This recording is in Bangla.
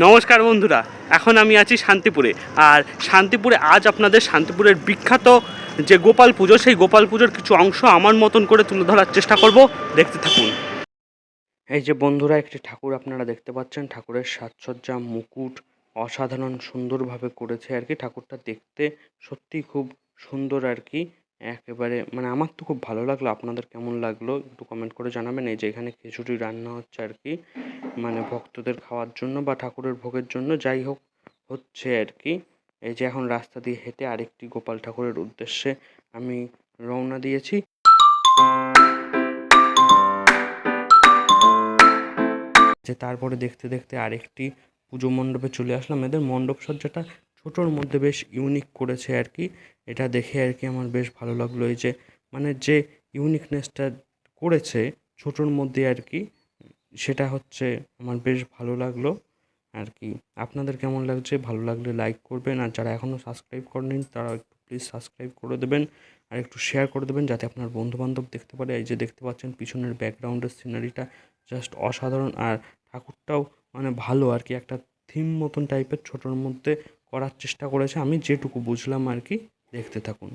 নমস্কার বন্ধুরা, এখন আমি আছি শান্তিপুরে। আর শান্তিপুরে আজ আপনাদের শান্তিপুরের বিখ্যাত যে গোপাল পুজো, সেই গোপাল পুজোর কিছু অংশ আমার মতন করে তুলে ধরার চেষ্টা করব। দেখতে থাকুন। এই যে বন্ধুরা, একটি ঠাকুর আপনারা দেখতে পাচ্ছেন। ঠাকুরের সাজসজ্জা, মুকুট অসাধারণ সুন্দরভাবে করেছে আর কি। ঠাকুরটা দেখতে সত্যি খুব সুন্দর আর কি। একেবারে মানে আমার তো খুব ভালো লাগল। আপনাদের কেমন লাগল একটু কমেন্ট করে জানাবেন। এই যে এখানে খিচুড়ি রান্না হচ্ছে আর কি মানে ভক্তদের খাওয়ার জন্য বা ঠাকুরের ভোগের জন্য, যাই হোক হচ্ছে আর কি এই যে এখন রাস্তা দিয়ে হেঁটে আরেকটি গোপাল ঠাকুরের উদ্দেশ্যে আমি রওনা দিয়েছি। যে তারপরে দেখতে দেখতে আরেকটি পুজো মণ্ডপে চলে আসলাম। এদের মণ্ডপ সজ্জাটা ছোটোর মধ্যে বেশ ইউনিক করেছে আর কি এটা দেখে আর কি আমার বেশ ভালো লাগল এই যে মানে যে ইউনিকনেসটা করেছে ছোটোর মধ্যে আর কি সেটা হচ্ছে আমার বেশ ভালো লাগল আর কি আপনাদের কেমন লাগছে? ভালো লাগলে লাইক করবেন, আর যারা এখনও সাবস্ক্রাইব করেনি তারা একটু প্লিজ সাবস্ক্রাইব করে দেবেন, আর একটু শেয়ার করে দেবেন, যাতে আপনার বন্ধুবান্ধব দেখতে পারে। এই যে দেখতে পাচ্ছেন, পিছনের ব্যাকগ্রাউন্ডের সিনারিটা জাস্ট অসাধারণ, আর ঠাকুরটাও মানে ভালো আর কি একটা থিম মতন টাইপের ছোটোর মধ্যে করার চেষ্টা করেছে। আমি যেটুকু বুঝলাম আর কি দেখতে থাকুন।